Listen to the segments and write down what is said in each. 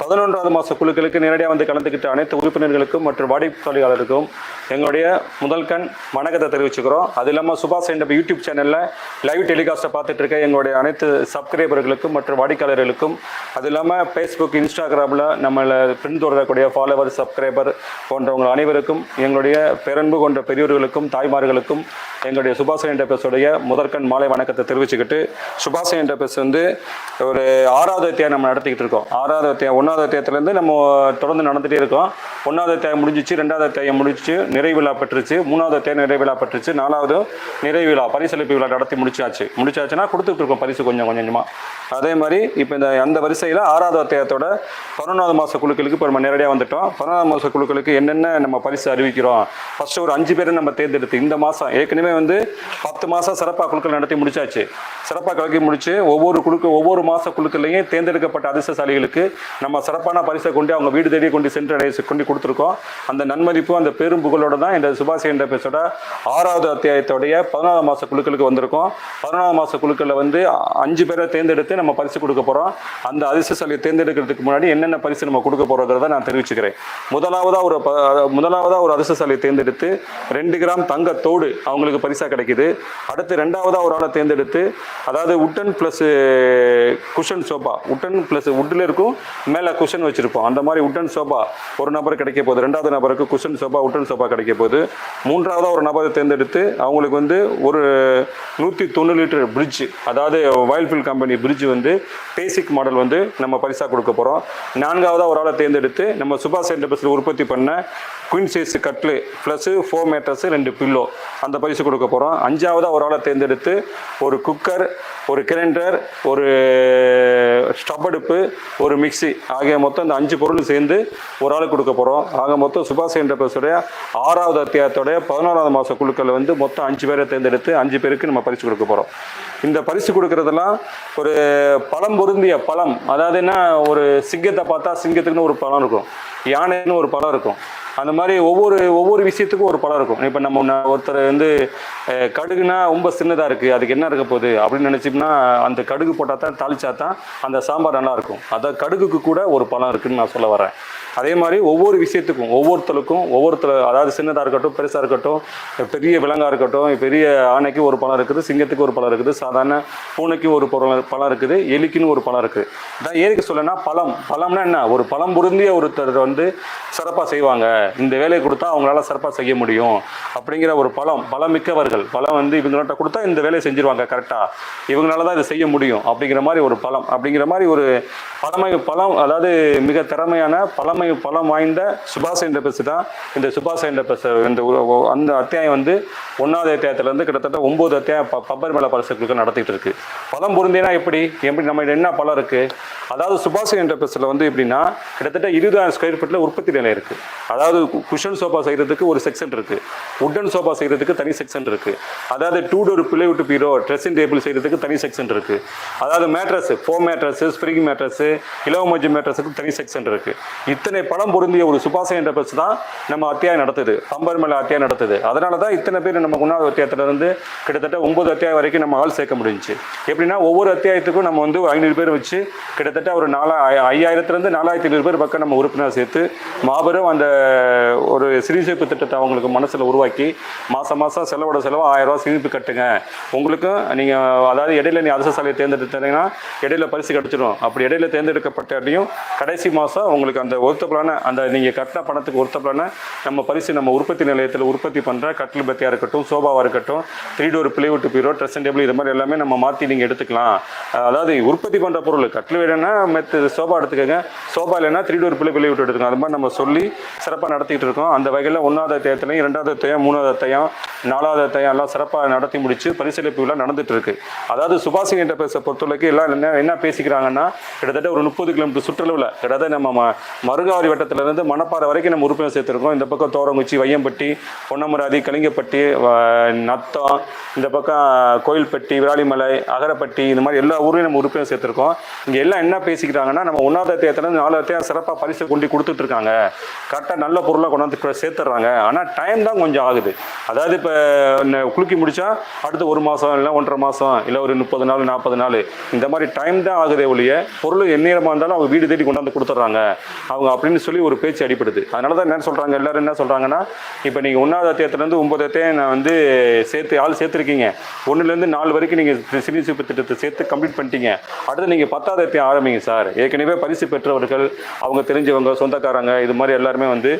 பதினொன்றாவது மாத குழுக்களுக்கு நேரடியாக வந்து கலந்துக்கிட்ட அனைத்து உறுப்பினர்களுக்கும் மற்றும் வாடிக்கையாளர்களுக்கும் எங்களுடைய முதல் கண் வணக்கத்தை தெரிவிச்சுக்கிறோம். அது இல்லாமல் சுபாஷ் என்ற யூடியூப் சேனலில் லைவ் டெலிகாஸ்ட்டை பார்த்துட்டு இருக்க எங்களுடைய அனைத்து சப்ஸ்கிரைபர்களுக்கும் மற்றும் வாடிக்கையாளர்களுக்கும் அது இல்லாமல் ஃபேஸ்புக் இன்ஸ்டாகிராமில் நம்மளை பின்தொடரக்கூடிய ஃபாலோவர் சப்ஸ்கிரைபர் போன்றவங்க அனைவருக்கும் எங்களுடைய பெரன்பு கொண்ட பெரியோர்களுக்கும் தாய்மார்களுக்கும் எங்களுடைய சுபாஷ் என்டர்பிரஸோடைய முதற்கண் மாலை வணக்கத்தை தெரிவிச்சுக்கிட்டு சுபாஷ் என்டர்பிரஸ் வந்து ஒரு ஆறாவது நம்ம நடத்திக்கிட்டு இருக்கோம். ஆறாவது அத்தியாயம் ஒன்றாவது அத்தியாயத்துலேருந்து நம்ம தொடர்ந்து நடந்துகிட்டே இருக்கோம். ஒன்றாவது அத்தியாயம் முடிஞ்சிச்சு ரெண்டாவது அத்தியாயம் முடிச்சு நிறைவிழா பெற்றுச்சு மூணாவது அத்தியாயம் நிறைவிழா பெற்றுச்சு நாலாவது நிறைவிழா பரிசளிப்பு விழா நடத்தி முடிச்சாச்சு. முடிச்சாச்சுன்னா கொடுத்துட்டு இருக்கோம் பரிசு கொஞ்சம் கொஞ்சம். கொஞ்சமாக அதே மாதிரி இப்போ இந்த அந்த வரிசையில் ஆறாவது அத்தியாயத்தோட பதினொன்றாவது மாத குழுக்களுக்கு இப்போ நம்ம நேரடியாக வந்துட்டோம். பதினொன்றாவது மாத குழுக்களுக்கு என்னென்ன நம்ம பரிசு அறிவிக்கிறோம்? ஃபஸ்ட்டு ஒரு அஞ்சு பேரை நம்ம தேர்ந்தெடுத்து இந்த மாதம் ஏற்கனவே வந்து பத்து மாதம் சிறப்பாக குழுக்கள் நடத்தி முடிச்சாச்சு. சிறப்பாக கலக்கி முடிச்சு ஒவ்வொரு குழுக்கு ஒவ்வொரு மாத குழுக்கள்லையும் தேர்ந்தெடுக்கப்பட்ட அதிர்ஷ்டசாலிகளுக்கு நம்ம சிறப்பான பரிசை கொண்டு அவங்க வீடு தேடி கொண்டு சென்றடைய கொண்டு கொடுத்துருக்கோம். அந்த நன்மதிப்பு அந்த பெரும் புகழோட தான் இந்த சுபாஷ் என்ற பேசோட ஆறாவது அத்தியாயத்தோடைய பதினாறாவது மாத குழுக்களுக்கு வந்திருக்கோம். பதினாறாவது மாத குழுக்களில் வந்து அஞ்சு பேரை தேர்ந்தெடுத்து நம்ம பரிசு கொடுக்க போகிறோம் அந்த அதிர்ஷ்டசாலியை தேர்ந்தெடுக்கிறதுக்கு முன்னாடி என்னென்ன பரிசு நம்ம கொடுக்க போகிறோங்கிறத நான் தெரிவிச்சுக்கிறேன். முதலாவதாக ஒரு ப- முதலாவதாக ஒரு அதிர்ஷ்டசாலியை தேர்ந்தெடுத்து ரெண்டு கிராம் தங்கத்தோடு அவங்களுக்கு பரிசாக கிடைக்குது. அடுத்து ரெண்டாவதாக ஒரு ஆளை தேர்ந்தெடுத்து அதாவது wooden plus cushion sofa wooden plus உட்டில் இருக்கும் மேலே குஷன் வச்சுருப்போம். அந்த மாதிரி உட்டன் சோபா ஒரு நபர் கிடைக்க போகுது. ரெண்டாவது நபருக்கு குஷன் சோபா உட்டன் சோபா கிடைக்க போகுது. மூன்றாவதாக ஒரு நபரை தேர்ந்தெடுத்து அவங்களுக்கு வந்து ஒரு நூற்றி தொண்ணூறு லிட்டர் பிரிட்ஜ் அதாவது வயல்ஃபீல்ட் கம்பெனி பிரிட்ஜ் வந்து பேசிக் மாடல் வந்து நம்ம பரிசாக கொடுக்க போகிறோம் நான்காவதாக ஒரு ஆளை தேர்ந்தெடுத்து நம்ம சுபாஷ் சென்டர் பஸ்ஸில் உற்பத்தி பண்ண குயின் சைஸ் கட்லு ப்ளஸ்ஸு ஃபோர் மேட்டர்ஸ் ரெண்டு பில்லோ அந்த பரிசு கொடுக்க போகிறோம் அஞ்சாவதாக ஒரு ஆளை தேர்ந்தெடுத்து ஒரு குக்கர் ஒரு கிரைண்டர் ஒரு ஸ்டவ் அடுப்பு ஒரு மிக்சி ஆகிய மொத்தம் இந்த அஞ்சு பொருள் சேர்ந்து ஒரு ஆளுக்கு கொடுக்க போகிறோம் ஆக மொத்தம் சுபாஷ் என்டர்பிரைஸுடைய ஆறாவது அத்தியாயத்தோடைய பதினோராவது மாத குழுக்கள் வந்து மொத்தம் அஞ்சு பேரை தேர்ந்தெடுத்து அஞ்சு பேருக்கு நம்ம பரிசு கொடுக்க போகிறோம் இந்த பரிசு கொடுக்கறதெல்லாம் ஒரு பழம் பொருந்திய பழம். அதாவது என்ன? ஒரு சிங்கத்தை பார்த்தா சிங்கத்துக்குன்னு ஒரு பழம் இருக்கும். யானைன்னு ஒரு பழம் இருக்கும். அந்த மாதிரி ஒவ்வொரு ஒவ்வொரு விஷயத்துக்கும் ஒரு பழம் இருக்கும். இப்போ நம்ம ஒருத்தர் வந்து கடுகுனா ரொம்ப சின்னதாக இருக்குது அதுக்கு என்ன இருக்க போகுது அப்படின்னு நினச்சோம்னா அந்த கடுகு போட்டால் தான் தாளிச்சா தான் அந்த சாம்பார் நல்லாயிருக்கும் அதான் கடுகுக்கு கூட ஒரு பழம் இருக்குதுன்னு நான் சொல்ல வரேன். அதே மாதிரி ஒவ்வொரு விஷயத்துக்கும் ஒவ்வொருத்தருக்கும் ஒவ்வொருத்தர் அதாவது சின்னதாக இருக்கட்டும் பெருசாக இருக்கட்டும் பெரிய விலங்காக இருக்கட்டும் பெரிய ஆணைக்கு ஒரு பழம் இருக்குது சிங்கத்துக்கு ஒரு பழம் இருக்குது சாதாரண பூனைக்கு ஒரு பழம் பழம் இருக்குது எலிக்குன்னு ஒரு பழம் இருக்குது. இதான் ஏதுக்கு சொல்லனா பழம் பழம்னா என்ன? ஒரு பழம் பொருந்திய ஒருத்தர் வந்து சிறப்பாக செய்வாங்க. இந்த வேலையை கொடுத்தா அவங்களால சிறப்பாக செய்ய முடியும் அப்படிங்கிற ஒரு பலம் பலமிக்கவர்கள். பலம் வந்து இவங்கள்ட்ட கொடுத்தா இந்த வேலையை செஞ்சிருவாங்க கரெக்டாக இவங்களால தான் இதை செய்ய முடியும் அப்படிங்கிற மாதிரி ஒரு பலம். அப்படிங்கிற மாதிரி ஒரு பழமை பலம் அதாவது மிக திறமையான பழமை பலம் வாய்ந்த சுபாஷ் என்ற தான். இந்த சுபாஷ் என்ற இந்த அந்த அத்தியாயம் வந்து ஒன்றாவது அத்தியாயத்துலேருந்து கிட்டத்தட்ட ஒம்பது அத்தியாயம் ப- பப்பர் மேல பரிசுகளுக்கு நடத்திட்டு இருக்கு. பலம் பொருந்தினா எப்படி? எப்படி நம்ம என்ன பலம் இருக்கு? அதாவது சுபாஷ் என்ற வந்து எப்படின்னா கிட்டத்தட்ட இருபதாயிரம் ஸ்கொயர் ஃபீட்டில் உற்பத்தி நிலையம் இருக்கு. அதாவது குஷன் சோஃபா செய்கிறதுக்கு ஒரு செக்ஷன் இருக்குது உட்டன் சோஃபா செய்கிறதுக்கு தனி செக்ஷன் இருக்குது அதாவது டூ டோர் பிள்ளை விட்டு பீரோ ட்ரெஸ்ஸிங் டேபிள் செய்கிறதுக்கு தனி செக்ஷன் இருக்குது அதாவது mattress foam mattress spring mattress இலவமஜி மேட்ரஸுக்கு தனி செக்ஷன் இருக்குது இத்தனை படம் பொருந்திய ஒரு சுபாசை என்ற பஸ் தான் நம்ம அத்தியாயம் நடத்துது. பம்பர் மேலே அத்தியாயம் நடத்துது. அதனால தான் இத்தனை பேர் நம்ம உண்ணாவது அத்தியாயத்திலிருந்து கிட்டத்தட்ட ஒம்பது அத்தியாயம் வரைக்கும் நம்ம ஆள் சேர்க்க முடிஞ்சுச்சு. எப்படின்னா ஒவ்வொரு அத்தியாயத்துக்கும் நம்ம வந்து ஐநூறு பேர் வச்சு கிட்டத்தட்ட ஒரு நாலா ஐ- ஐயாயிரத்துலேருந்து நாலாயிரத்தி ஐநூறு பேர் பக்கம் நம்ம உறுப்பினர் சேர்த்து மாபெரும் அந்த ஒரு சிறுசேப்பு திட்டத்தை அவங்களுக்கு மனசில் உருவாக்கி மாதம் மாதம் செலவோட செலவு ஆயிரம் ரூபாய் சேமிப்பு கட்டுங்க. உங்களுக்கும் நீங்கள் அதாவது இடையில நீ அரசாலையை தேர்ந்தெடுத்தீங்கன்னா இடையில பரிசு கிடச்சிடும் அப்படி இடையில தேர்ந்தெடுக்கப்பட்டாலையும் கடைசி மாதம் உங்களுக்கு அந்த ஒருத்தப்பலான அந்த நீங்கள் கட்டின பணத்துக்கு ஒருத்தப்பலான நம்ம பரிசு நம்ம உற்பத்தி நிலையத்தில் உற்பத்தி பண்ணுற கட்டில் பத்தியாக இருக்கட்டும் சோபாவாக இருக்கட்டும் three door plywood bureau dressing table இது மாதிரி எல்லாமே நம்ம மாற்றி நீங்கள் எடுத்துக்கலாம். அதாவது உற்பத்தி பண்ணுற பொருள் கட்டில் வேணும்னா மெத்து சோபா எடுத்துக்கோங்க. சோபா இல்லைன்னா த்ரீ டோர் பிள்ளை பிள்ளை விட்டு எடுத்துக்கோங்க. அது மாதிரி நம்ம சொல்லி சிறப்பாக நடத்திட்டு இருக்கோம். அந்த வகையில் ஒன்றாவது அத்தியாயத்துலையும் இரண்டாவது அத்தியாயம் மூணாவது அத்தியாயம் நாலாவது அத்தியாயம் எல்லாம் சிறப்பாக நடத்தி முடித்து பரிசீலிப்பு விழா நடந்துட்டு இருக்கு. அதாவது சுபாஷ் என்ற பேச பொறுத்தவரைக்கும் எல்லாம் என்ன என்ன பேசிக்கிறாங்கன்னா கிட்டத்தட்ட ஒரு முப்பது கிலோமீட்டர் சுற்றளவில் கிட்டத்தட்ட நம்ம மருகாவரி மருங்க வட்டத்திலிருந்து மணப்பாறை வரைக்கும் நம்ம உறுப்பினர் சேர்த்துருக்கோம். இந்த பக்கம் தோரங்குச்சி வையம்பட்டி பொன்னமராதி கலிங்கப்பட்டி நத்தம் இந்த பக்கம் கோயில்பட்டி விராலிமலை அகரப்பட்டி இந்த மாதிரி எல்லா ஊரையும் நம்ம உறுப்பினர் சேர்த்துருக்கோம். இங்கே எல்லாம் என்ன பேசிக்கிறாங்கன்னா நம்ம ஒன்றாவது அத்தியாயத்துலேருந்து நாலாவது அத்தியாயம் சிறப்பாக பரிசு கொண்டு கொடுத்துட்ருக்காங்க கரெக்டாக நல்ல பொருளாக கொண்டாந்து இப்ப ஆனால் டைம் தான் கொஞ்சம் ஆகுது. அதாவது இப்போ குலுக்கி முடிச்சா அடுத்து ஒரு மாதம் இல்லை ஒன்றரை மாதம் இல்லை ஒரு முப்பது நாள் நாற்பது நாள். இந்த மாதிரி டைம் தான் ஆகுதே ஒழிய பொருள் எந்நேரமாக இருந்தாலும் அவங்க வீடு தேடி கொண்டாந்து கொடுத்துட்றாங்க. அவங்க அப்படின்னு சொல்லி ஒரு பேச்சு அடிப்படுது அதனால தான் என்ன சொல்கிறாங்க எல்லோரும் என்ன சொல்கிறாங்கன்னா இப்போ நீங்கள் ஒன்றாவது அத்தியாயத்துலேருந்து ஒன்பது நான் வந்து சேர்த்து ஆள் சேர்த்துருக்கீங்க. ஒன்றுலேருந்து நாலு வரைக்கும் நீங்கள் சினிசிப்பு திட்டத்தை சேர்த்து கம்ப்ளீட் பண்ணிட்டீங்க. அடுத்து நீங்கள் பத்தாவது அத்தியாயம் ஆரம்பிங்க சார். ஏற்கனவே பரிசு பெற்றவர்கள் அவங்க தெரிஞ்சவங்க சொந்தக்காரங்க இது மாதிரி எல்லாருமே வந்து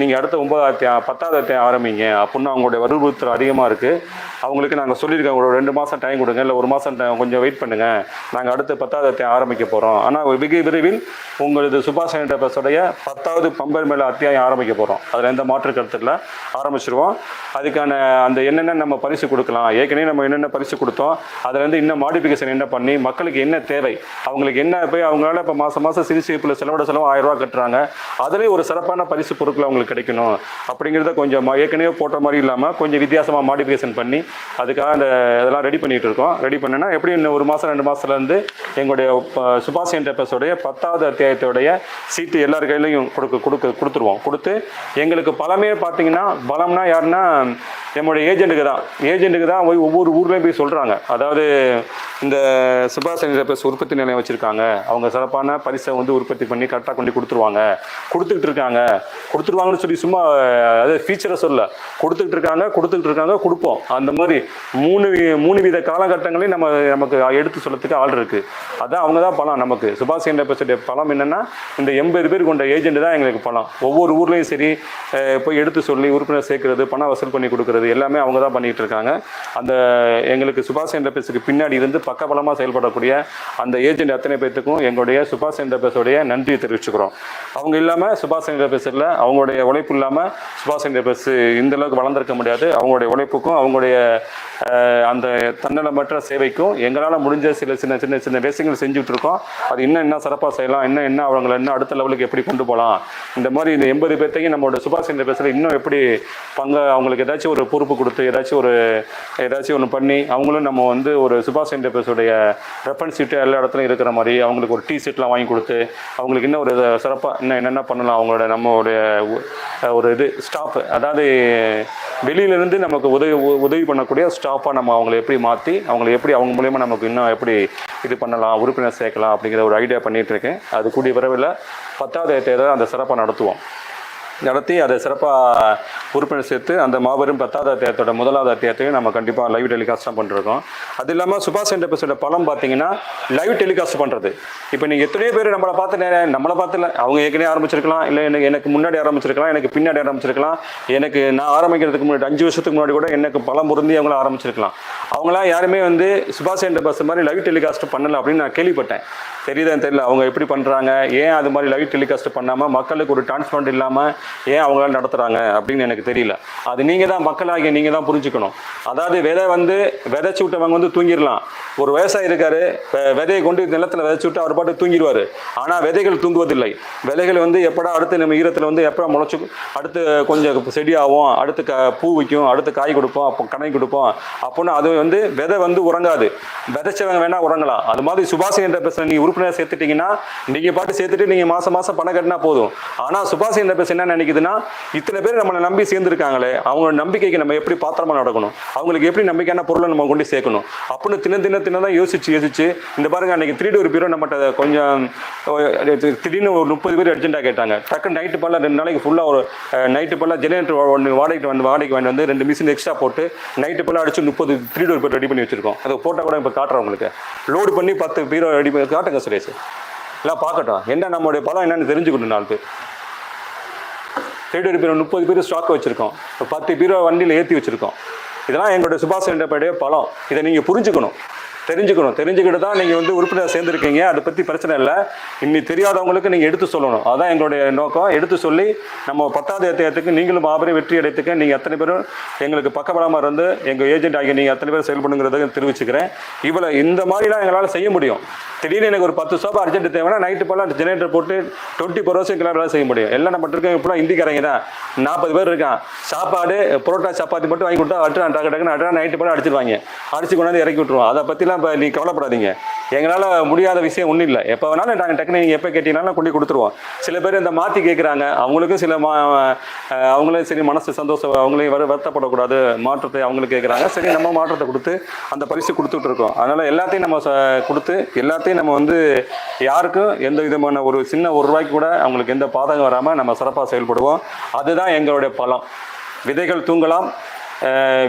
நீங்கள் அடுத்த ஒன்பதாவது பத்தாவது ஆரம்பிங்க. அப்படின்னு அவங்களுடைய வற்புறுத்தல் அதிகமாக இருக்குது அவங்களுக்கு நாங்கள் சொல்லியிருக்கோம் ஒரு ரெண்டு மாதம் டைம் கொடுங்க இல்லை ஒரு மாதம் கொஞ்சம் வெயிட் பண்ணுங்கள் நாங்கள் அடுத்து பத்தாவது ஆரம்பிக்க போகிறோம் ஆனால் வெகு விரைவில் உங்களது சுபாஷ் என்டர்பிரஸோடைய பத்தாவது பம்பர் மேலே அத்தியாயம் ஆரம்பிக்க போகிறோம் அதில் எந்த மாற்று கருத்தில் ஆரம்பிச்சிருவோம். அதுக்கான அந்த என்னென்ன நம்ம பரிசு கொடுக்கலாம் ஏற்கனவே நம்ம என்னென்ன பரிசு கொடுத்தோம் அதுலேருந்து இன்னும் மாடிஃபிகேஷன் என்ன பண்ணி மக்களுக்கு என்ன தேவை அவங்களுக்கு என்ன போய் அவங்களால இப்போ மாதம் மாதம் சிகிச்சை சேப்பில் செலவோட செலவு ஆயிரம் ரூபா கட்டுறாங்க அதுலேயும் ஒரு சிறப்பான பரிசு பொருட்கள் அவங்களுக்கு கிடைக்கணும் அப்படிங்கிறத கொஞ்சம் ஏற்கனவே போட்ட மாதிரி இல்லாமல் கொஞ்சம் வித்தியாசமாக மாடிஃபிகேஷன் பண்ணி அதுக்காக அந்த இதெல்லாம் ரெடி பண்ணிகிட்டு இருக்கோம். ரெடி பண்ணேன்னா எப்படி இன்னும் ஒரு மாதம் ரெண்டு மாதத்துலேருந்து எங்களுடைய சுபாஷ் என்டர்பிரஸோடைய பத்தாவது அத்தியாயத்தோடைய சீட்டு எல்லார் கையிலையும் கொடுக்க கொடுக்க கொடுத்துருவோம். கொடுத்து எங்களுக்கு பலமே பார்த்தீங்கன்னா பலம்னா யாருன்னா நம்மளுடைய ஏஜென்ட்டுக்கு தான். ஏஜென்ட்டுக்கு தான் போய் ஒவ்வொரு ஊர்லேயும் போய் சொல்கிறாங்க அதாவது இந்த சுபாஷ் என்டர்பிரைஸ் உற்பத்தி நிலையம் வச்சுருக்காங்க. அவங்க சிறப்பான பரிசை வந்து உற்பத்தி பண்ணி கரெக்டாக கொண்டு கொடுத்துருவாங்க. கொடுத்துக்கிட்டு இருக்காங்க. கொடுத்துருவாங்கன்னு சொல்லி சும்மா அதாவது ஃபீச்சரை சொல்ல. கொடுத்துக்கிட்டு இருக்காங்க கொடுத்துக்கிட்டு இருக்காங்க கொடுப்போம். அந்த மாதிரி மூணு மூணு வித காலகட்டங்களையும் நம்ம நமக்கு எடுத்து சொல்லத்துக்கு ஆள் இருக்குது அதான் அவங்க தான் பலம் நமக்கு. சுபாஷ் என்டர்பிரைஸுடைய பலம் என்னென்னா இந்த எண்பது பேர் கொண்ட ஏஜென்ட் தான் எங்களுக்கு பலம். ஒவ்வொரு ஊர்லேயும் சரி போய் எடுத்து சொல்லி உறுப்பினர் சேர்க்கறது பணம் வசூல் பண்ணி கொடுக்குறது எல்லாமே அவங்க தான் பண்ணிகிட்டு இருக்காங்க அந்த எங்களுக்கு சுபாஷ் என்டர்பிரைஸுக்கு பின்னாடி இருந்து பக்கபலமாக செயல்படக்கூடிய அந்த ஏஜென்ட் அத்தனை பேர்த்துக்கும் எங்களுடைய சுபாஷ் என்டர்பிரைஸோடைய நன்றியை தெரிவிச்சுக்கிறோம். அவங்க இல்லாமல் சுபாஷ் என்டர்பிரைஸில் அவங்களுடைய உழைப்பு இல்லாமல் சுபாஷ் என்டர்பிரைஸ் இந்த அளவுக்கு வளர்ந்துருக்க முடியாது. அவங்களுடைய உழைப்புக்கும் அவங்களுடைய அந்த தன்னலமற்ற சேவைக்கும் எங்களால் முடிஞ்ச சில சின்ன சின்ன சின்ன விஷயங்கள் செஞ்சுட்டு இருக்கோம் அது இன்னும் என்ன சிறப்பாக செய்யலாம் இன்னும் என்ன அவங்களை இன்னும் அடுத்த லெவலுக்கு எப்படி கொண்டு போகலாம் இந்த மாதிரி இந்த எண்பது பேர்த்தையும் நம்மளோட சுபாஷ் சந்திர இன்னும் எப்படி பங்கு அவங்களுக்கு ஏதாச்சும் ஒரு பொறுப்பு கொடுத்து ஏதாச்சும் ஒரு ஏதாச்சும் ஒன்று பண்ணி அவங்களும் நம்ம வந்து ஒரு சுபாஷ் சந்திர பேசுடைய ரெஃபரன்ஸ் சீட்டு எல்லா இடத்துலையும் இருக்கிற மாதிரி அவங்களுக்கு ஒரு டீ ஷர்ட்லாம் வாங்கி கொடுத்து அவங்களுக்கு இன்னும் ஒரு சிறப்பாக இன்னும் என்னென்ன பண்ணலாம் அவங்களோட நம்மளுடைய ஒரு இது ஸ்டாஃப் அதாவது வெளியிலேருந்து நமக்கு உதவி உ- உதவி பண்ணக்கூடிய ஸ்டாஃபாக நம்ம அவங்களை எப்படி மாற்றி அவங்களை எப்படி அவங்க மூலயமா நமக்கு இன்னும் எப்படி இது பண்ணலாம் உறுப்பினர் சேர்க்கலாம் அப்படிங்கிற ஒரு ஐடியா பண்ணிகிட்டு இருக்கேன். அது கூடிய விரைவில் பத்தாவது தேர்தல் அந்த சிறப்பாக நடத்துவோம். நடத்தி அதை சிறப்பாக உறுப்பினர் சேர்த்து அந்த மாபெரும் பத்தாவது அத்தியாயத்தோட முதலாவது அத்தியாயத்தையும் நம்ம கண்டிப்பாக லைவ் டெலிகாஸ்ட்டாக பண்ணுறோம் பண்ணிருக்கோம். அது இல்லாமல் சுபாஷ் சந்திர பேசோட பலம் பார்த்தீங்கன்னா லைவ் டெலிகாஸ்ட் பண்ணுறது இப்போ நீங்கள் எத்தனையோ பேர் நம்மளை பார்த்து நம்மளை பார்த்துல அவங்க ஏற்கனவே ஆரம்பிச்சிருக்கலாம் இல்லை எனக்கு எனக்கு முன்னாடி ஆரம்பிச்சிருக்கலாம் எனக்கு பின்னாடி ஆரம்பிச்சிருக்கலாம் எனக்கு நான் ஆரம்பிக்கிறதுக்கு முன்னாடி அஞ்சு வருஷத்துக்கு முன்னாடி கூட எனக்கு பலம் பொருந்தி அவங்கள ஆரம்பிச்சிருக்கலாம். அவங்களாம் யாருமே வந்து சுபாஷ் சந்திர பஸ் மாதிரி லைவ் டெலிகாஸ்ட் பண்ணலை அப்படின்னு நான் கேள்விப்பட்டேன். தெரியுதான் தெரியல அவங்க எப்படி பண்ணுறாங்க ஏன் அது மாதிரி லைவ் டெலிகாஸ்ட் பண்ணாமல் மக்களுக்கு ஒரு டிரான்ஸ்பரண்ட் இல்லாமல் ஏன் அவங்களால நடத்துகிறாங்க அப்படின்னு எனக்கு தெரியல. அது நீங்கள் தான் மக்களாகிய நீங்கள் தான் புரிஞ்சுக்கணும். அதாவது விதை வந்து விதைச்சி விட்டவங்க வந்து தூங்கிடலாம். ஒரு விவசாயி இருக்காரு விதையை கொண்டு நிலத்தில் விதைச்சி விட்டு அவர் பாட்டு தூங்கிடுவார். ஆனால் விதைகள் தூங்குவதில்லை. விதைகள் வந்து எப்படா அடுத்து நம்ம ஈரத்தில் வந்து எப்போ முளைச்சி அடுத்து கொஞ்சம் செடியாகும் அடுத்து க பூ வைக்கும் அடுத்து காய் கொடுப்போம் அப்போ கனை கொடுப்போம் அப்படின்னு அது வந்து விதை வந்து உறங்காது. விதைச்சவங்க வேணால் உறங்கலாம். அது மாதிரி சுபாஷ் என்ற பேசுகிற நீங்கள் உறுப்பினர் சேர்த்துட்டீங்கன்னா நீங்கள் பாட்டு சேர்த்துட்டு நீங்கள் மாதம் மாதம் பணம் கட்டினா போதும். ஆனால் சுபாஷ் என்ற பேச என்ன நினைக்குதுன்னா இத்தனை பேர் நம்மளை நம்பி சேர்ந்துருக்காங்களே அவங்களோட நம்பிக்கைக்கு நம்ம எப்படி பாத்திரமா நடக்கணும்? அவங்களுக்கு எப்படி நம்பிக்கையான பொருளை நம்ம கொண்டு சேர்க்கணும்? அப்படின்னு தின தின தின தான் யோசிச்சு யோசிச்சு இந்த பாருங்க அன்னைக்கு த்ரீ ஒரு பீரோ நம்மகிட்ட கொஞ்சம் திடீர்னு ஒரு முப்பது பேர் அர்ஜென்ட்டாக கேட்டாங்க. டக்கு நைட்டு பல்ல ரெண்டு நாளைக்கு ஃபுல்லாக ஒரு நைட்டு பல்ல ஜெனரேட்டர் ஒன்று வாடகைக்கு வந்து வாடகைக்கு வாங்கி வந்து ரெண்டு மிஷின் எக்ஸ்ட்ரா போட்டு நைட்டு பல்ல அடிச்சு முப்பது த்ரீ டோர் ரெடி பண்ணி வச்சிருக்கோம். அதை போட்டால் கூட இப்போ காட்டுறோம் உங்களுக்கு. லோடு பண்ணி பத்து பீரோ ரெடி பண்ணி காட்டுங்க சுரேஷ். எல்லாம் பார்க்கட்டும். என்ன நம்மளுடைய பலம் என்னன்னு தெரிஞ்சுக்கணும் நாலு பேர். தேடி பீரோ முப்பது பீரோ ஸ்டாக் வச்சுருக்கோம். இப்போ பத்து பீரோ வண்டியில் ஏற்றி வச்சுருக்கோம். இதெல்லாம் எங்களோட சுபாஷ் சந்திரபாடே பழம் இதை நீங்கள் புரிஞ்சுக்கணும். தெரிஞ்சுக்கணும். தெரிஞ்சுக்கிட்டு தான் நீங்கள் வந்து உறுப்பினர் சேர்ந்துருக்கீங்க. அதை பற்றி பிரச்சனை இல்லை. இன்னி தெரியாதவங்களுக்கு நீங்கள் எடுத்து சொல்லணும். அதான் எங்களுடைய நோக்கம். எடுத்து சொல்லி நம்ம பத்தாவது அத்தியாயத்துக்கு நீங்களும் மாபெரும் வெற்றி அடைத்துக்க நீங்கள் அத்தனை பேரும் எங்களுக்கு பக்கபலமாக இருந்து எங்கள் ஏஜென்ட் ஆகிய நீங்கள் அத்தனை பேர் செயல்படுங்கிறத தெரிவிச்சுக்கிறேன். இவ்வளோ இந்த மாதிரிலாம் எங்களால் செய்ய முடியும். திடீர்னு எனக்கு ஒரு பத்து சோபா அர்ஜென்ட் தேவைன்னா நைட்டு போல ஜெனரேட்டர் போட்டு டுவெண்ட்டி ஃபோர் ஹவர்ஸ் எங்களால் வேலை செய்ய முடியும். எல்லாம் நம்ம இருக்கோம் இப்போலாம் இந்திக்காரங்க தான். நாற்பது பேர் இருக்கான். சாப்பாடு புரோட்டா சப்பாத்தி மட்டும் வாங்கி கொடுத்தா அட்டு டக்கு டக்குன்னு அட்டா நைட்டு போல அடிச்சிருவாங்க. அடிச்சு கொண்டாந்து இறக்கி விட்ருவோம் அதை பற்றிலாம் இப்போ நீ கவலைப்படாதீங்க. எங்களால் முடியாத விஷயம் ஒன்றும் இல்லை. எப்போ வேணாலும் நாங்கள் டக்குனு நீங்கள் எப்போ கேட்டீங்கனாலும் கொண்டு கொடுத்துருவோம். சில பேர் இந்த மாற்றி கேட்குறாங்க அவங்களுக்கும் சில மா அவங்களே அவங்களும் சரி மனசு சந்தோஷம் அவங்களையும் வர வருத்தப்படக்கூடாது மாற்றத்தை அவங்களுக்கு கேட்குறாங்க சரி நம்ம மாற்றத்தை கொடுத்து அந்த பரிசு கொடுத்துட்டு இருக்கோம். அதனால் எல்லாத்தையும் நம்ம ச- கொடுத்து எல்லாத்தையும் நம்ம வந்து யாருக்கும் எந்த விதமான ஒரு சின்ன ஒரு ரூபாய்க்கு கூட அவங்களுக்கு எந்த பாதகம் வராமல் நம்ம சிறப்பாக செயல்படுவோம். அதுதான் எங்களுடைய பலம். விதைகள் தூங்கலாம்.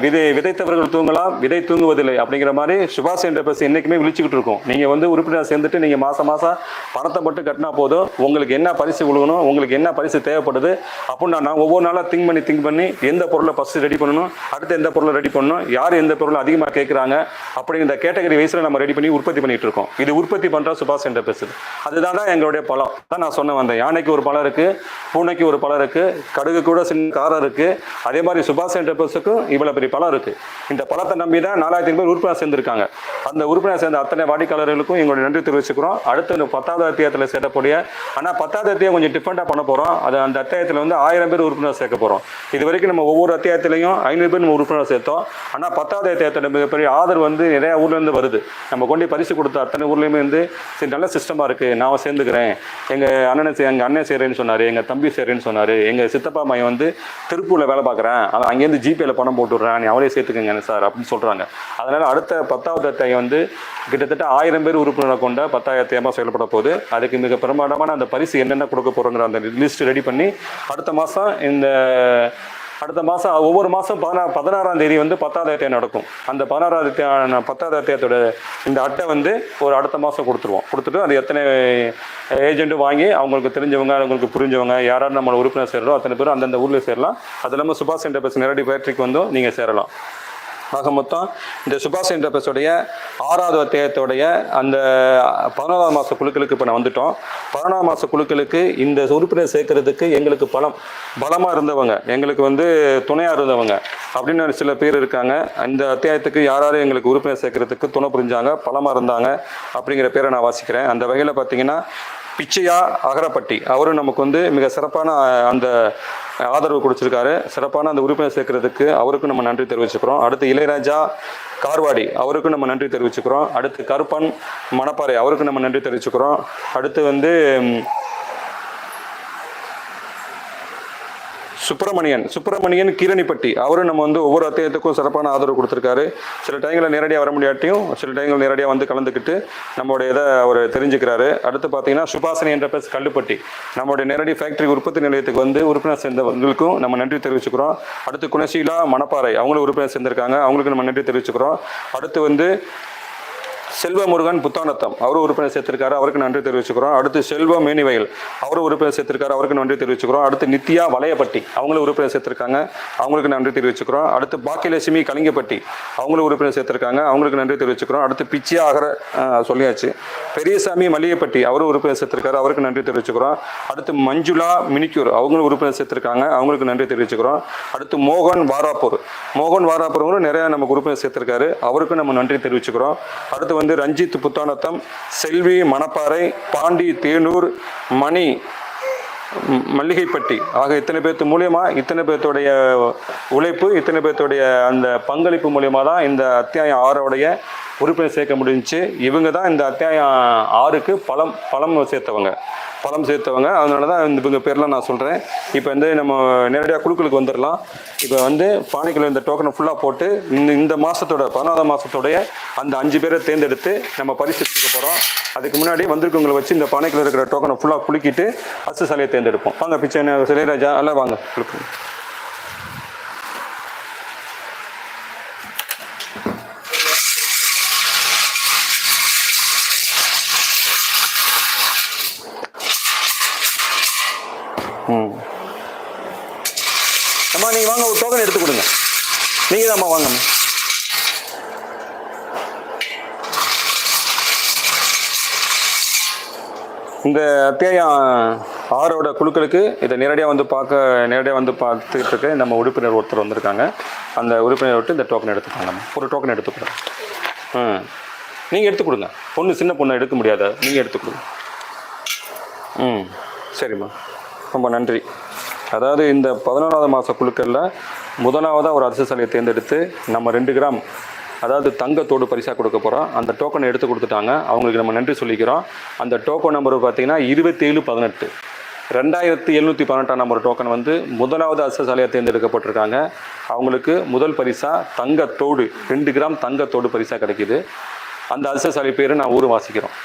விதை விதைத்தவர்கள் தூங்கலாம் விதை தூங்குவதில்லை அப்படிங்கிற மாதிரி சுபாஷ் என்ற பஸ் என்றைக்குமே விழிச்சுக்கிட்டு இருக்கும். நீங்கள் வந்து உறுப்பினர் சேர்ந்துட்டு நீங்கள் மாதம் மாதம் பணத்தை மட்டும் கட்டினா போதும். உங்களுக்கு என்ன பரிசு கொடுக்கணும் உங்களுக்கு என்ன பரிசு தேவைப்படுது அப்படின்னா நான் ஒவ்வொரு நாளாக திங்க் பண்ணி திங்க் பண்ணி எந்த பொருளை ஃபஸ்ட்டு ரெடி பண்ணணும் அடுத்து எந்த பொருளை ரெடி பண்ணணும் யார் எந்த பொருளை அதிகமாக கேட்குறாங்க அப்படிங்கிற கேட்டகரி வயசில் நம்ம ரெடி பண்ணி உற்பத்தி பண்ணிட்டு இருக்கோம். இது உற்பத்தி பண்ணுற சுபாஷ் என்ற பஸ் அதுதான் தான் எங்களுடைய பலம். தான் நான் சொன்ன வந்தேன். யானைக்கு ஒரு பலம் இருக்குது பூனைக்கு ஒரு பலம் இருக்குது கடுகு கூட சின்ன காரம் இருக்குது அதே மாதிரி சுபாஷ் என்ற பஸ்ஸுக்கும் இவ்வளோ பெரிய பலம் இருக்குது இந்த பலத்தை நம்பி தான் நாலாயிரத்தி பேர் உறுப்பினர் சேர்ந்துருக்காங்க. அந்த உறுப்பினர் சேர்ந்த அத்தனை வாடிக்கையாளர்களுக்கும் எங்களுடைய நன்றி தெரிவிச்சுக்கிறோம். அடுத்து இந்த பத்தாவது அத்தியாயத்தில் சேரக்கூடிய ஆனால் பத்தாவது அத்தியாயம் கொஞ்சம் டிஃப்ரெண்ட்டாக பண்ண போகிறோம் அது அந்த அத்தியாயத்தில் வந்து ஆயிரம் பேர் உறுப்பினர் சேர்க்க போகிறோம் இது வரைக்கும் நம்ம ஒவ்வொரு அத்தியாயத்திலையும் ஐநூறு பேர் நம்ம உறுப்பினர் சேர்த்தோம். ஆனால் பத்தாவது அத்தியாயத்தில் மிகப்பெரிய ஆதரவு வந்து நிறையா ஊர்லேருந்து வருது. நம்ம கொண்டு பரிசு கொடுத்த அத்தனை ஊர்லேயுமே வந்து சரி நல்ல சிஸ்டமாக இருக்குது நான் சேர்ந்துக்கிறேன். எங்கள் அண்ணனை எங்கள் அண்ணன் செய்கிறேன்னு சொன்னார். எங்கள் தம்பி செய்கிறேன்னு சொன்னார். எங்கள் சித்தப்பா மையம் வந்து திருப்பூரில் வேலை பார்க்குறேன். அவன் அங்கேருந்து ஜிபேல பணம் போட்டு விட்றேன் நீ அவளே சேர்த்துக்கங்க சார் அப்படின்னு சொல்கிறாங்க அதனால் அடுத்த பத்தாவது அத்தியாயம் வந்து கிட்டத்தட்ட ஆயிரம் பேர் உறுப்பினரை கொண்ட பத்தாயிரத்தியமாக செயல்பட போகுது. அதுக்கு மிக பிரமாண்டமான அந்த பரிசு என்னென்ன கொடுக்க போகிறோங்கிற அந்த லிஸ்ட் ரெடி பண்ணி அடுத்த மாதம் இந்த அடுத்த மாதம் ஒவ்வொரு மாதம் பதினா பதினாறாம் தேதி வந்து பத்தாவது நடக்கும். அந்த பதினாறாவது அத்தியாயம் பத்தாவது அத்தியாயத்தோட இந்த அட்டை வந்து ஒரு அடுத்த மாதம் கொடுத்துருவோம். கொடுத்துட்டு அது எத்தனை ஏஜென்ட்டு வாங்கி அவங்களுக்கு தெரிஞ்சவங்க அவங்களுக்கு புரிஞ்சவங்க யாராவது நம்மளை உறுப்பினர் சேரலோ அத்தனை பேரும் அந்தந்த ஊரில் சேரலாம். அது இல்லாமல் சுபாஷ் சென்டர் பஸ் நேரடி பேட்டரிக்கு வந்தும் நீங்கள் சேரலாம். ஆக மொத்தம் இந்த சுபாஷ் இன்டர்பஸோடைய ஆறாவது அத்தியாயத்தோடைய அந்த பதினோராம் மாத குழுக்களுக்கு இப்போ நான் வந்துட்டோம். பதினொன்றாம் மாத குழுக்களுக்கு இந்த உறுப்பினர் சேர்க்கறதுக்கு எங்களுக்கு பலம் பலமாக இருந்தவங்க. எங்களுக்கு வந்து துணையாக இருந்தவங்க. அப்படின்னு சில பேர் இருக்காங்க. அந்த அத்தியாயத்துக்கு யார் எங்களுக்கு உறுப்பினர் சேர்க்கறதுக்கு துணை புரிஞ்சாங்க பலமாக இருந்தாங்க அப்படிங்கிற பேரை நான் வாசிக்கிறேன். அந்த வகையில் பார்த்தீங்கன்னா பிச்சையா அகரப்பட்டி. அவரும் நமக்கு வந்து மிக சிறப்பான அந்த ஆதரவு கொடுத்துருக்காரு. சிறப்பான அந்த உறுப்பினர் சேர்க்கறதுக்கு அவருக்கும் நம்ம நன்றி தெரிவிச்சுக்கிறோம். அடுத்து இளையராஜா கார்வாடி அவருக்கும் நம்ம நன்றி தெரிவிச்சுக்கிறோம். அடுத்து கருப்பன் மணப்பாறை அவருக்கும் நம்ம நன்றி தெரிவிச்சுக்கிறோம். அடுத்து வந்து ம், சுப்பிரமணியன் சுப்பிரமணியன் கீரணிப்பட்டி. அவரும் நம்ம வந்து ஒவ்வொரு அத்தியாயத்துக்கும் சிறப்பான ஆதரவு கொடுத்துருக்காரு. சில டைங்களில் நேரடியாக வர முடியாட்டியும் சில டைங்கள் நேரடியாக வந்து கலந்துக்கிட்டு நம்மளுடைய இதை அவர் தெரிஞ்சுக்கிறாரு. அடுத்து பார்த்தீங்கன்னா சுபாசனி என்ற பேர் கல்லுப்பட்டி நம்மளுடைய நேரடி ஃபேக்டரி உற்பத்தி நிலையத்துக்கு வந்து உறுப்பினர் சேர்ந்தவங்களுக்கும் நம்ம நன்றி தெரிவிச்சுக்கிறோம். அடுத்து குணசீலா மணப்பாறை அவங்களும் உறுப்பினர் சேர்ந்திருக்காங்க. அவங்களுக்கு நம்ம நன்றி தெரிவிச்சுக்கிறோம். அடுத்து வந்து செல்வ முருகன் புத்தானத்தம். அவரும் உறுப்பினர் சேர்த்திருக்காரு அவருக்கு நன்றி தெரிவிச்சுக்கிறோம். அடுத்து செல்வ மேனிவயல். அவரும் உறுப்பினர் சேர்த்திருக்காரு அவருக்கு நன்றி தெரிவிச்சுக்கிறோம். அடுத்து நித்யா வளையப்பட்டி. அவங்களும் உறுப்பினர் சேர்த்திருக்காங்க அவங்களுக்கு நன்றி தெரிவிச்சுக்கிறோம். அடுத்து பாக்கியலட்சுமி கலிங்கப்பட்டி. அவங்களும் உறுப்பினர் சேர்த்திருக்காங்க அவங்களுக்கு நன்றி தெரிவிச்சுக்கிறோம். அடுத்து பிச்சியா ஆகிற சொல்லியாச்சு. பெரியசாமி மல்லிகைப்பட்டி அவரும் உறுப்பினர் சேர்த்திருக்காரு அவருக்கு நன்றி தெரிவிச்சுக்கிறோம். அடுத்து மஞ்சுளா மினிக்யூர் அவங்களும் உறுப்பினர் சேர்த்திருக்காங்க அவங்களுக்கு நன்றி தெரிவிச்சுக்கிறோம். அடுத்து மோகன் வாராப்பூர். மோகன் வாராப்பூரும் நிறைய நமக்கு உறுப்பினர் சேர்த்திருக்காரு அவருக்கும் நம்ம நன்றி தெரிவிச்சுக்கிறோம். அடுத்து வந்து ரஞ்சித் புத்தானத்தம் செல்வி மணப்பாறை பாண்டி தேனூர் மணி மல்லிகைப்பட்டி. ஆக இத்தனை பேர்த்து மூலயமா இத்தனை பேர்த்துடைய உழைப்பு இத்தனை பேர்த்துடைய அந்த பங்களிப்பு மூலயமா தான் இந்த அத்தியாயம் ஆறோடைய உறுப்பினர் சேர்க்க முடிஞ்சுச்சு. இவங்க தான் இந்த அத்தியாயம் ஆறுக்கு பலம் பலம் சேர்த்தவங்க. பலம் சேர்த்தவங்க. அதனால தான் இந்த இவங்க பேர்லாம் நான் சொல்கிறேன் இப்போ வந்து நம்ம நேரடியாக குழுக்களுக்கு வந்துடலாம் இப்போ வந்து பானைக்குள்ள இந்த டோக்கனை ஃபுல்லாக போட்டு இந்த இந்த மாதத்தோட பதினாறாம் மாதத்தோடைய அந்த அஞ்சு பேரை தேர்ந்தெடுத்து நம்ம பரிசு கொடுக்க போகிறோம் அதுக்கு முன்னாடி வந்திருக்கவங்களை வச்சு இந்த பானைக்குள்ள இருக்கிற டோக்கனை ஃபுல்லாக குலுக்கிட்டு அசு சிலையை தேர்ந்தெடுப்போம். வாங்க பிச்சை சிலைராஜா? எல்லாம் வாங்க குலுக்குங்க அம்மா நீங்கள் வாங்க ஒரு டோக்கன் எடுத்து கொடுங்க. நீங்கள் தான் அம்மா வாங்கம்மா இந்த அத்தியாயம் ஆறோட குழுக்களுக்கு இதை நேரடியாக வந்து பார்க்க நேரடியாக வந்து பார்த்துக்கிட்டு இருக்க நம்ம உறுப்பினர் ஒருத்தர் வந்திருக்காங்க. அந்த உறுப்பினர் விட்டு இந்த டோக்கன் எடுத்துக்கலாம் ஒரு டோக்கன் எடுத்துக்கிறோம் ம். நீங்கள் எடுத்து கொடுங்க. பொண்ணு சின்ன பொண்ணை எடுக்க முடியாத நீங்கள் எடுத்து கொடுங்க. ம். சரிம்மா. ரொம்ப நன்றி. அதாவது இந்த பதினொன்றாவது மாத குழுக்களில் முதலாவதாக ஒரு அரசு சாலையை தேர்ந்தெடுத்து நம்ம ரெண்டு கிராம் அதாவது தங்கத்தோடு பரிசாக கொடுக்க போகிறோம் அந்த டோக்கனை எடுத்து கொடுத்துட்டாங்க. அவங்களுக்கு நம்ம நன்றி சொல்லிக்கிறோம். அந்த டோக்கன் நம்பர் பார்த்தீங்கன்னா இருபத்தேழு பதினெட்டு. ரெண்டாயிரத்தி எழுநூற்றி பதினெட்டாம் நம்பர் டோக்கன் வந்து முதலாவது அரசு சாலையாக தேர்ந்தெடுக்கப்பட்டிருக்காங்க. அவங்களுக்கு முதல் பரிசாக தங்கத்தோடு ரெண்டு கிராம் தங்கத்தோடு பரிசாக கிடைக்கிது. அந்த அரசு சாலை பேர் நான் ஊர் வாசிக்கிறோம்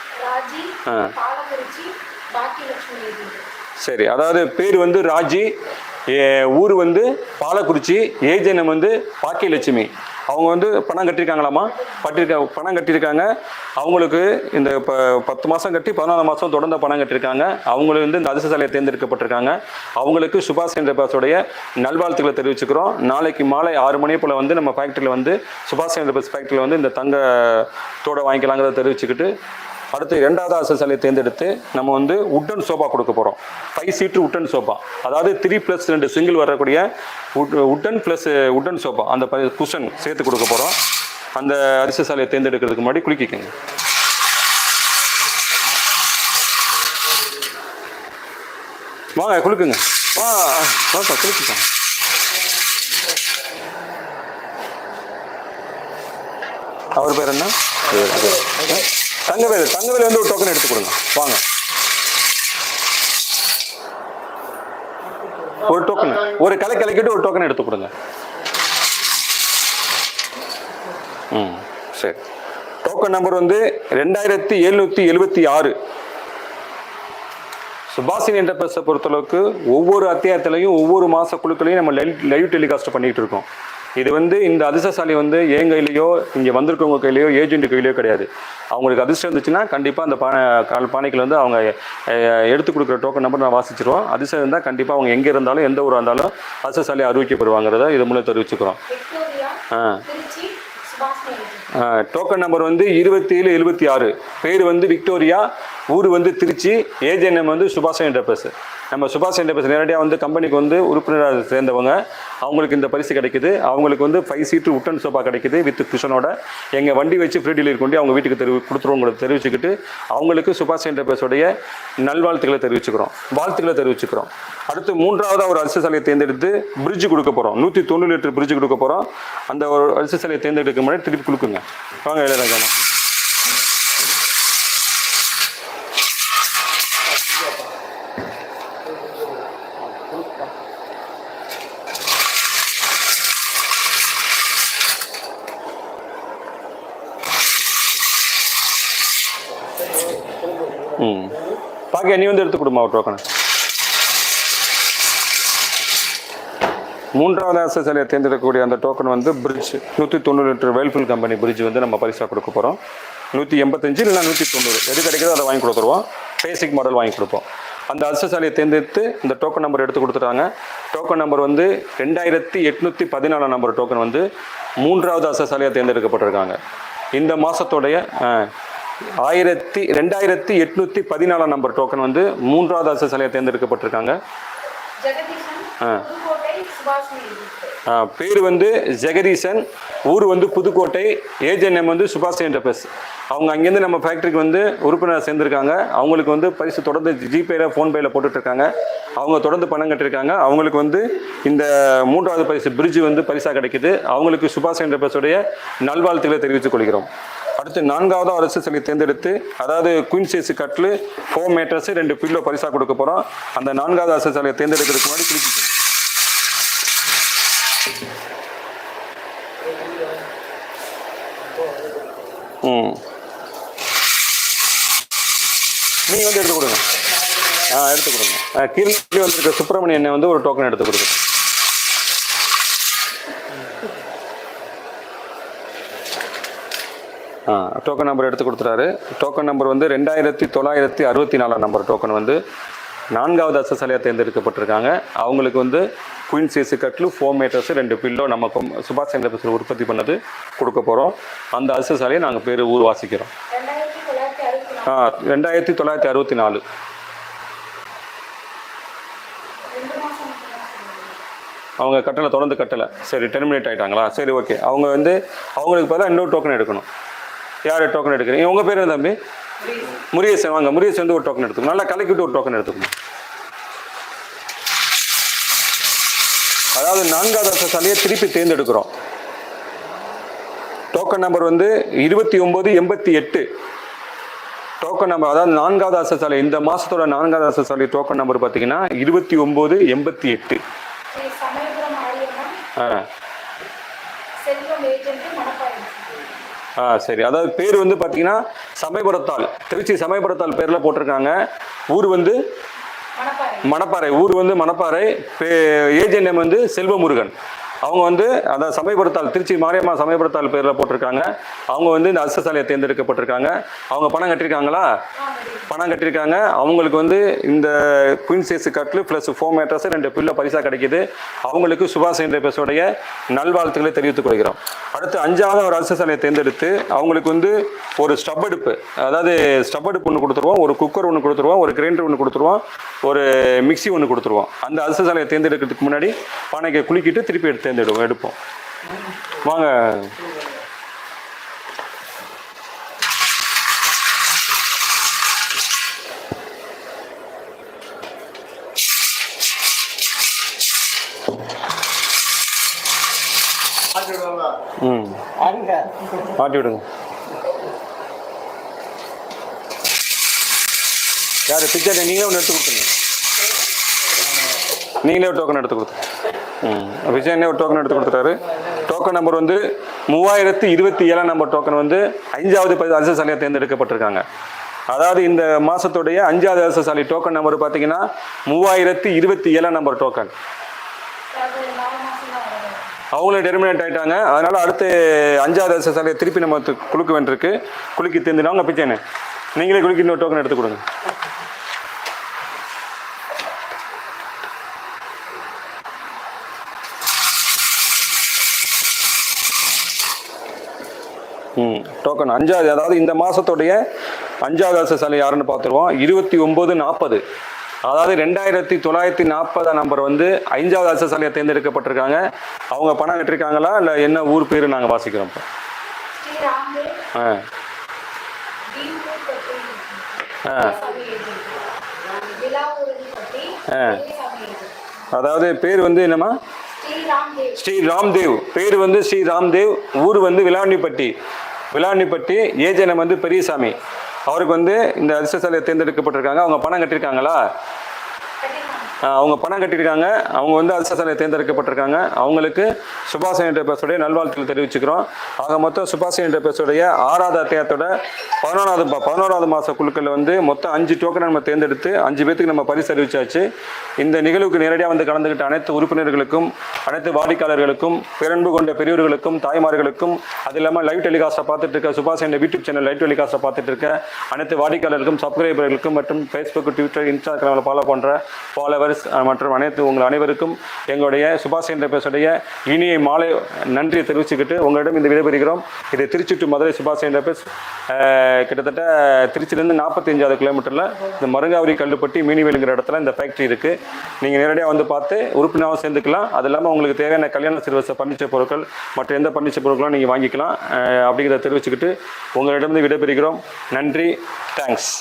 ஆ. சரி அதாவது பேர் வந்து ராஜி ஏ, ஊர் வந்து பாலக்குறிச்சி ஏஜென்எம் வந்து பாக்கியலட்சுமி. அவங்க வந்து பணம் கட்டியிருக்காங்களாமா? பட்டிருக்க பணம் கட்டியிருக்காங்க. அவங்களுக்கு இந்த இப்போ பத்து மாதம் கட்டி பதினாலு மாதம் தொடர்ந்து பணம் கட்டியிருக்காங்க. அவங்களுக்கு வந்து இந்த அதிர்ஷ்ட சாலையை தேர்ந்தெடுக்கப்பட்டிருக்காங்க. அவங்களுக்கு சுபாஷ் சந்திர பாஸோடைய நல்வாழ்த்துக்களை தெரிவிச்சுக்கிறோம். நாளைக்கு மாலை ஆறு மணி போல் வந்து நம்ம ஃபேக்ட்ரியில் வந்து சுபாஷ் சந்திர பாஸ் ஃபேக்ட்ரியில் வந்து இந்த தங்கத்தோட வாங்கிக்கலாங்கிறத தெரிவிச்சுக்கிட்டு அடுத்து இரண்டாவது அரசு சாலையை தேர்ந்தெடுத்து நம்ம வந்து உட்டன் சோஃபா கொடுக்க போகிறோம் ஃபைவ் சீட்டு உட்டன் சோஃபா அதாவது த்ரீ ப்ளஸ் ரெண்டு சிங்கிள் வரக்கூடிய உட்டன் ப்ளஸ் உட்டன் சோஃபா அந்த குஷன் சேர்த்து கொடுக்க போகிறோம் அந்த அரிசி சாலையை தேர்ந்தெடுக்கிறதுக்கு முன்னாடி குளிக்கிக்கங்க வாங்க குளிக்குங்க வா வாப்பா குளிச்சுக்கோங்க அவர் பேர் என்ன? தங்கவேல் தங்கவேல் வந்து ஒரு டோக்கன் எடுத்து கொடுங்க. வாங்க. ஒரு டோக்கன் ஒரு கலை கலைக்கிட்டு ஒரு டோக்கன் எடுத்து கொடுங்க. ம் சரி. டோக்கன் நம்பர் வந்து ரெண்டாயிரத்தி எழுநூற்றி எழுபத்தி ஆறு. சுபாஷினி என்டர்பிரைஸை பொறுத்தளவுக்கு ஒவ்வொரு அத்தியாயத்திலையும் ஒவ்வொரு மாத குழுக்களையும் நம்ம லைவ் லைவ் டெலிகாஸ்ட் பண்ணிகிட்டு இருக்கோம். இது வந்து இந்த அதிர்ஷ்டசாலி வந்து என் கையிலையோ இங்கே வந்திருக்கவங்க கையிலையோ ஏஜென்ட் கையிலையோ கிடையாது. அவங்களுக்கு அதிர்ஷ்டம் இருந்துச்சுன்னா கண்டிப்பாக அந்த பானை கால் பானைகள் வந்து அவங்க எடுத்து கொடுக்குற டோக்கன் நம்பர் நான் வாசிச்சிருவோம். அதிர்ஷ்டம் இருந்தால் கண்டிப்பாக அவங்க எங்கே இருந்தாலும் எந்த ஊராக இருந்தாலும் அதிர்ஷ்டசாலி அறிவிக்கப்படுவாங்கிறத இது மூலம் தெரிவிச்சுக்கிறோம். ஆ. டோக்கன் நம்பர் வந்து இருபத்தி ஏழு எழுபத்தி ஆறு. பேர் வந்து விக்டோரியா ஊர் வந்து திருச்சி ஏஜென்எம் வந்து சுபாஷ் என்டர்பிரைஸ் நம்ம சுபாஷ் என்டர்பிரைஸ் நேரடியாக வந்து கம்பெனிக்கு வந்து உறுப்பினராக சேர்ந்தவங்க. அவங்களுக்கு இந்த பரிசு கிடைக்குது. அவங்களுக்கு வந்து ஃபைவ் சீட்டு உட்டன் சோஃபா கிடைக்குது வித் குஷனோட எங்கள் வண்டி வச்சு ஃப்ரீ டெலிவரி கொண்டு அவங்க வீட்டுக்கு தெரிவி கொடுத்துருவோங்கிறத தெரிவிச்சுக்கிட்டு அவங்களுக்கு சுபாஷ் என்டர்பிரைஸோடைய நல்வாழ்த்துக்களை தெரிவிச்சுக்கிறோம். வாழ்த்துக்களை தெரிவிச்சுக்கிறோம். அடுத்து மூன்றாவதாக ஒரு அரசு சாலையை தேர்ந்தெடுத்து பிரிட்ஜ் கொடுக்க போகிறோம் நூற்றி தொண்ணூறு லிட்டர் பிரிட்ஜ் கொடுக்க போகிறோம் அந்த ஒரு அரசு சாலையை தேர்ந்தெடுக்க முன்னாடி திருப்பி கொடுக்குங்க. வாங்க இளையராஜா. பாக்கியா நீ வந்து எடுத்து கொடுமா ஒரு டோக்கனை மூன்றாவது அரசு சிலையை தேர்ந்தெடுக்கக்கூடிய அந்த டோக்கன் வந்து பிரிட்ஜ் நூற்றி தொண்ணூறு லிட்டர் வெல்ஃபில் கம்பெனி பிரிட்ஜ் வந்து நம்ம பரிசாக கொடுக்க போகிறோம் நூற்றி எண்பத்தஞ்சு இல்லைனா நூற்றி தொண்ணூறு. எது கிடைக்குதோ அதை வாங்கி கொடுத்துருவோம். பேசிக் மாடல் வாங்கி கொடுப்போம். அந்த அரசு சாலையை தேர்ந்தெடுத்து இந்த டோக்கன் நம்பர் எடுத்து கொடுத்துட்டாங்க. டோக்கன் நம்பர் வந்து ரெண்டாயிரத்தி எட்நூற்றி பதினாலாம் நம்பர் டோக்கன் வந்து மூன்றாவது அரசு சாலையாக தேர்ந்தெடுக்கப்பட்டிருக்காங்க. இந்த மாதத்தோடைய ஆயிரத்தி ரெண்டாயிரத்தி எட்நூற்றி பதினாலாம் நம்பர் டோக்கன் வந்து மூன்றாவது அரசு சாலையாக தேர்ந்தெடுக்கப்பட்டிருக்காங்க. பேர் வந்து ஜெகதீசன் ஊர் வந்து புதுக்கோட்டை ஏஜென்எம் வந்து சுபாஷ் என்டர்பிரைஸ் அவங்க அங்கேருந்து நம்ம ஃபேக்ட்ரிக்கு வந்து உறுப்பினர் சேர்ந்துருக்காங்க. அவங்களுக்கு வந்து பரிசு தொடர்ந்து ஜிபேல ஃபோன்பேயில் போட்டுட்ருக்காங்க. அவங்க தொடர்ந்து பணம் கட்டிருக்காங்க. அவங்களுக்கு வந்து இந்த மூன்றாவது பரிசு பிரிட்ஜ் வந்து பரிசாக கிடைக்குது. அவங்களுக்கு சுபாஷ் என்டர்பிரைஸோடைய நல்வாழ்த்துக்களை தெரிவித்துக் கொள்கிறோம். அடுத்து நான்காவது அரசு சிலை தேர்ந்தெடுத்து அதாவது குயின் சைஸ் கட்லு ஹோம் மேட்ரஸ் ரெண்டு பில்லோ பரிசாக கொடுக்க போகிறோம் அந்த நான்காவது அரசு சிலையை தேர்ந்தெடுக்கிறதுக்கு முன்னாடி குளிச்சுக்கணும் ம். நீங்கள் வந்து எடுத்து கொடுங்க. ஆ எடுத்து கொடுங்க. கீழே வந்திருக்க சுப்பிரமணியன் எண்ணெய் வந்து ஒரு டோக்கன் எடுத்து கொடுங்க டோக்கன் நம்பர் எடுத்து கொடுத்துட்டாரு. டோக்கன் நம்பர் வந்து ரெண்டாயிரத்தி தொள்ளாயிரத்தி அறுபத்தி நாலாம் நம்பர் டோக்கன் வந்து நான்காவது அசசாலியாக தேர்ந்தெடுக்கப்பட்டிருக்காங்க. அவங்களுக்கு வந்து குயின் சேஸு கட்லு ஃபோம் மேட்டர்ஸ் ரெண்டு பில்லோ நம்ம சுபாஷ் சந்திர போஸ் உற்பத்தி பண்ணது கொடுக்க போகிறோம் அந்த அசசாலியை நாங்கள் பேர் ஊர் வாசிக்கிறோம் ரெண்டாயிரத்தி தொள்ளாயிரத்தி அறுபத்தி நாலு ஆ ரெண்டாயிரத்தி தொள்ளாயிரத்தி அறுபத்தி நாலு. அவங்க கட்டலை தொடர்ந்து கட்டலை. சரி டெர்மினேட் ஆயிட்டாங்களா? சரி ஓகே அவங்க வந்து அவங்களுக்கு பார்த்தா இன்னொரு டோக்கன் எடுக்கணும். யார் டோக்கன் எடுக்கிறீங்க? உங்கள் பேர் என்ன தம்பி? முருகேசன். வாங்க முருகேசன் வந்து ஒரு டோக்கன் எடுத்துக்கணும் நல்லா கலக்கிட்டு ஒரு டோக்கன் எடுத்துக்கணும் அதாவது நான்காவது அரசாலையை திருப்பி தேர்ந்தெடுக்கிறோம். டோக்கன் நம்பர் வந்து இருபத்தி ஒம்பது எண்பத்தி எட்டு. டோக்கன் நம்பர் அதாவது நான்காவது அரசாலை இந்த மாதத்தோட நான்காவது அரசாலை டோக்கன் நம்பர் பார்த்தீங்கன்னா இருபத்தி ஒம்பது எண்பத்தி எட்டு. ஆ. ஆ சரி. அதாவது பேர் வந்து பார்த்தீங்கன்னா சமயபுரத்தால் திருச்சி சமயபுரத்தால் பேரில் போட்டிருக்காங்க. ஊர் வந்து மணப்பாறை. ஊர் வந்து மணப்பாறை. ஏஜென்ட் நேம் வந்து செல்வமுருகன். அவங்க வந்து அந்த சமயபுரத்தால் திருச்சி மாரியம்மா சமயபுரத்தால் பேரில் போட்டிருக்காங்க. அவங்க வந்து இந்த அரசாலையை தேர்ந்தெடுக்கப்பட்டிருக்காங்க. அவங்க பணம் கட்டியிருக்காங்களா? பணம் கட்டியிருக்காங்க. அவங்களுக்கு வந்து இந்த குயின் சேஸ் கட்லு ப்ளஸ் ஃபோம் மேட்ரஸ் ரெண்டு பில்லை பரிசாக கிடைக்குது. அவங்களுக்கு சுபாஷ் என்ற பேசுடைய நல்வாழ்த்துக்களை தெரிவித்துக் கொள்கிறோம். அடுத்து அஞ்சாவது ஒரு அரசு சாலையை தேர்ந்தெடுத்து அவங்களுக்கு வந்து ஒரு ஸ்டப் அடுப்பு அதாவது ஸ்டப் அடுப்பு ஒன்று கொடுத்துருவோம். ஒரு குக்கர் ஒன்று கொடுத்துருவோம். ஒரு கிரைண்டர் ஒன்று கொடுத்துருவோம். ஒரு மிக்ஸி ஒன்று கொடுத்துருவோம். அந்த அரசு சாலையை தேர்ந்தெடுக்கிறதுக்கு முன்னாடி பானைக்கு குலுக்கிட்டு திருப்பி எடுத்து தேர்ந்தெடுவோம் எடுப்போம் வாங்க. ம். மாட்டி விடுங்க. யார் பிக்சர் நீங்களே ஒன்று எடுத்து கொடுத்துருங்க. நீங்களே ஒரு டோக்கன் எடுத்து கொடுத்துருங்க. விஜயனே ஒரு டோக்கன் எடுத்து கொடுத்துட்டாரு. டோக்கன் நம்பர் வந்து மூவாயிரத்து இருபத்தி ஏழாம் நம்பர் டோக்கன் வந்து அஞ்சாவது பதி அரசு தேர்ந்தெடுக்கப்பட்டிருக்காங்க. அதாவது இந்த மாதத்துடைய அஞ்சாவது அரசு சாலை டோக்கன் நம்பர் பார்த்தீங்கன்னா மூவாயிரத்து இருபத்தி ஏழாம் நம்பர் டோக்கன் அவங்களும் அவங்களே டெர்மினேட் ஆகிட்டாங்க அதனால் அடுத்து அஞ்சாவது அரசு சாலையை திருப்பி நம்ம து- குலுக்க வேண்டியிருக்கு குலுக்கி தேர்ந்துடுவாங்க பிச்சைன்னு நீங்களே குலுக்கி இன்னொரு டோக்கன் எடுத்து கொடுங்க. டோக்கன் அஞ்சாவது அதாவது இந்த மாதத்துடைய அஞ்சாவது அரசு சாலை யாருன்னு பார்த்துருவோம். இருபத்தி ஒம்பது நாற்பது. அதாவது ரெண்டாயிரத்தி தொள்ளாயிரத்தி நாற்பதாம் நம்பர் வந்து ஐந்தாவது அரசு சாலையை தேர்ந்தெடுக்கப்பட்டிருக்காங்க. அவங்க பணம் கட்டிருக்காங்களா? இல்லை என்ன ஊர் பேர் நாங்கள் வாசிக்கிறோம்? இப்போ ஆ. ஆ. அதாவது பேர் வந்து என்னம்மா? ஸ்ரீ ராம்தேவ் ஸ்ரீ ராம்தேவ். பேர் வந்து ஸ்ரீ ராம்தேவ். ஊர் வந்து விளாண்டிப்பட்டி. விளாண்டிப்பட்டி ஏஜனம் வந்து பெரியசாமி. அவருக்கு வந்து இந்த அரசு தேர்ந்தெடுக்கப்பட்டிருக்காங்க. அவங்க பணம் கட்டியிருக்காங்களா? அவங்க பணம் கட்டியிருக்காங்க. அவங்க வந்து அரசு தேர்ந்தெடுக்கப்பட்டிருக்காங்க. அவங்களுக்கு சுபாஷ் என்ற பேசுடைய நல்வாழ்த்துக்கள் தெரிவிச்சுக்கிறோம். ஆக மொத்தம் சுபாஷ் என்ற பேசுடைய ஆறாவது அத்தியாயத்தோட பதினோராவது ப- பதினோராவது மாத குழுக்களில் வந்து மொத்தம் அஞ்சு டோக்கனை நம்ம தேர்ந்தெடுத்து அஞ்சு பேத்துக்கு நம்ம பரிசு அறிவிச்சாச்சு இந்த நிகழ்வுக்கு நேரடியாக வந்து கலந்துக்கிட்ட அனைத்து உறுப்பினர்களுக்கும் அனைத்து வாடிக்கையாளர்களுக்கும் பிறன்பு கொண்ட பெரியவர்களுக்கும் தாய்மார்களுக்கும் அது இல்லாமல் லைவ் டெலிகாஸ்ட்டை பார்த்துட்டு இருக்க சுபாஷ் என்ற யூடியூப் சேனல் லைவ் டெலிகாஸ்ட்டை பார்த்துட்டு இருக்க அனைத்து வாடிக்கையாளர்களுக்கும் சப்ஸ்கிரைபர்களுக்கும் மற்றும் ஃபேஸ்புக் ட்விட்டர் இன்ஸ்டாகிராமில் ஃபாலோ பண்ணுற ஃபாலோவர் வாரிஸ் மற்றும் அனைத்து உங்கள் அனைவருக்கும் எங்களுடைய சுபாஷ் என்ற பேசுடைய இனிய மாலை நன்றியை தெரிவிச்சுக்கிட்டு உங்களிடம் இந்த விடைபெறுகிறோம். இது திருச்சி டு மதுரை சுபாஷ் என்ற பேஸ் கிட்டத்தட்ட திருச்சியிலேருந்து நாற்பத்தஞ்சாவது கிலோமீட்டரில் இந்த மருங்காவரி கல்லுப்பட்டி மீனிவேலுங்கிற இடத்துல இந்த ஃபேக்ட்ரி இருக்குது நீங்கள் நேரடியாக வந்து பார்த்து உறுப்பினராக சேர்ந்துக்கலாம். அது இல்லாமல் உங்களுக்கு தேவையான கல்யாண சிறுவச பர்னிச்சர் பொருட்கள் மற்ற எந்த பர்னிச்சர் பொருட்களும் நீங்கள் வாங்கிக்கலாம். அப்படிங்கிறத தெரிவிச்சுக்கிட்டு உங்களிடம் விடைபெறுகிறோம். நன்றி. தேங்க்ஸ்